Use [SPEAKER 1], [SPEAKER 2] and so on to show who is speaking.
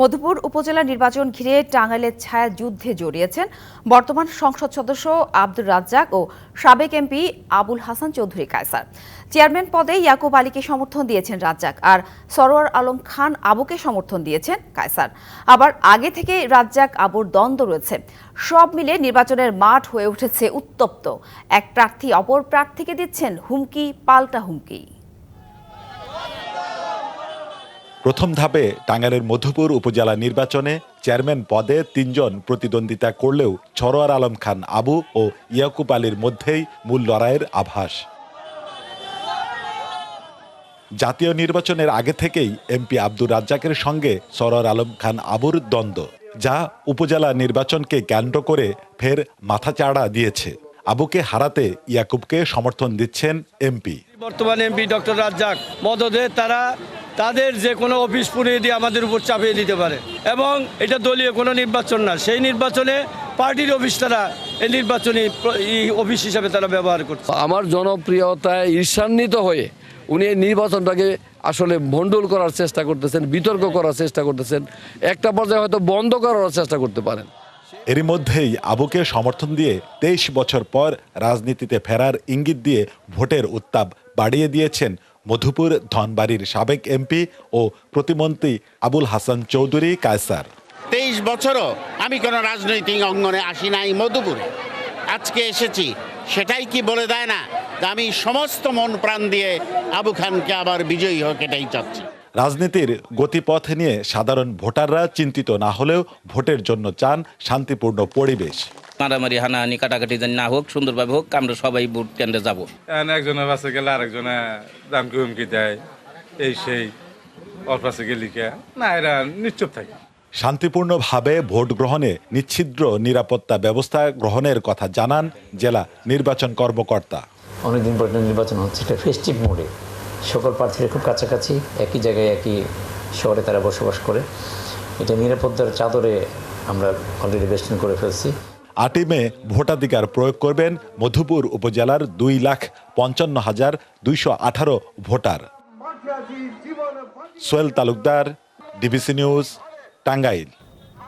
[SPEAKER 1] মধুপুর উপজেলা নির্বাচন ঘিরে টাঙ্গাইলের ছায়া যুদ্ধে জড়িয়েছেন বর্তমান সংসদ সদস্য আব্দুর রাজ্জাক ও সাবেক এমপি আবুল হাসান চৌধুরী কায়সার। চেয়ারম্যান পদে ইয়াকুব আলীকে সমর্থন দিয়েছেন রাজ্জাক আর সরোয়ার আলম খান আবুকে সমর্থন দিয়েছেন কায়সার। আবার আগে থেকে রাজ্জাক আবুর দ্বন্দ্ব রয়েছে। সব মিলে নির্বাচনের মাঠ হয়ে উঠেছে উত্তপ্ত। এক প্রার্থী অপর প্রার্থীকে দিচ্ছেন হুমকি, পাল্টা হুমকি।
[SPEAKER 2] প্রথম ধাপে টাঙ্গাইলের মধুপুর উপজেলা নির্বাচনে চেয়ারম্যান পদে তিনজন প্রতিদ্বন্দ্বিতা করলেও ছরোয়ার আলম খান আবু ও ইয়াকুব আলীর মধ্যেই মূল লড়াইয়ের আভাস। জাতীয় নির্বাচনের আগে থেকেই এমপি আব্দুর রাজ্জাকের সঙ্গে সরোয়ার আলম খান আবুর দ্বন্দ্ব, যা উপজেলা নির্বাচনকে কেন্দ্র করে ফের মাথাচাড়া দিয়েছে। আবুকে হারাতে ইয়াকুবকে সমর্থন দিচ্ছেন এমপি।
[SPEAKER 3] বর্তমান এমপি ডক্টর রাজ্জাক। মদদে তারা তাদের যে কোনো অফিস পুড়িয়ে দিয়ে আমাদের উপর চাপিয়ে দিতে পারে। এবং এটা দলীয় কোনো নির্বাচন না সেই নির্বাচনে পার্টির অফিস তারা এই নির্বাচনী ই অফিস হিসাবে তারা ব্যবহার করছে।
[SPEAKER 4] আমার জনপ্রিয়তায় ঈর্ষান্বিত হয়ে উনি এই নির্বাচনটাকে আসলে ভণ্ডুল করার চেষ্টা করতেছেন বিতর্ক করার চেষ্টা করতেছেন একটা পর্যায়ে হয়তো বন্ধ করার চেষ্টা করতে পারেন।
[SPEAKER 2] এরই মধ্যেই আবুকে সমর্থন দিয়ে তেইশ বছর পর রাজনীতিতে ফেরার ইঙ্গিত দিয়ে ভোটের উত্তাপ বাড়িয়ে দিয়েছেন মধুপুর ধনবাড়ির সাবেক এমপি ও প্রতিমন্ত্রী আবুল হাসান চৌধুরী কায়সার।
[SPEAKER 5] তেইশ বছরও আমি কোনো রাজনৈতিক অঙ্গনে আসি নাই মধুপুরে। আজকে এসেছি সেটাই কি বলে দেয় না আমি সমস্ত মন প্রাণ দিয়ে আবু খানকে আবার বিজয়ী হোক এটাই চাচ্ছি।
[SPEAKER 2] রাজনীতির গতিপথ নিয়ে সাধারণ ভোটাররা চিন্তিত না হলেও ভোটের জন্য চান শান্তিপূর্ণ পরিবেশ।
[SPEAKER 6] মারামারি হানাহানি কাটাকাটি যেন না হোক সুন্দরভাবে হোক আমরা সবাই ভোট কেন্দ্রে যাব।
[SPEAKER 7] একজনের পাশে গেলে আরেকজনে দামকে হুমকি দেয় এই সেই ওর গেলি কে? না এরা নিশ্চুপ থাকে।
[SPEAKER 2] শান্তিপূর্ণভাবে ভোট গ্রহণে নিচ্ছিদ্র নিরাপত্তা ব্যবস্থা গ্রহণের কথা জানান জেলা নির্বাচন কর্মকর্তা।
[SPEAKER 8] অনেকদিন পর একটা নির্বাচন হচ্ছে এটা ফেস্টিভ মোডে সকল প্রার্থীরা খুব কাছাকাছি একই জায়গায় একই শহরে তারা বসবাস করে। এটা নিরাপত্তার চাদরে আমরা অলরেডি বেষ্টন করে ফেলছি।
[SPEAKER 2] আটই মে ভোটাধিকার প্রয়োগ করবেন মধুপুর উপজেলার দুই লাখ পঞ্চান্ন হাজার দুইশো আঠারো voter. Shoyel Talukdar, DBC news, Tangail.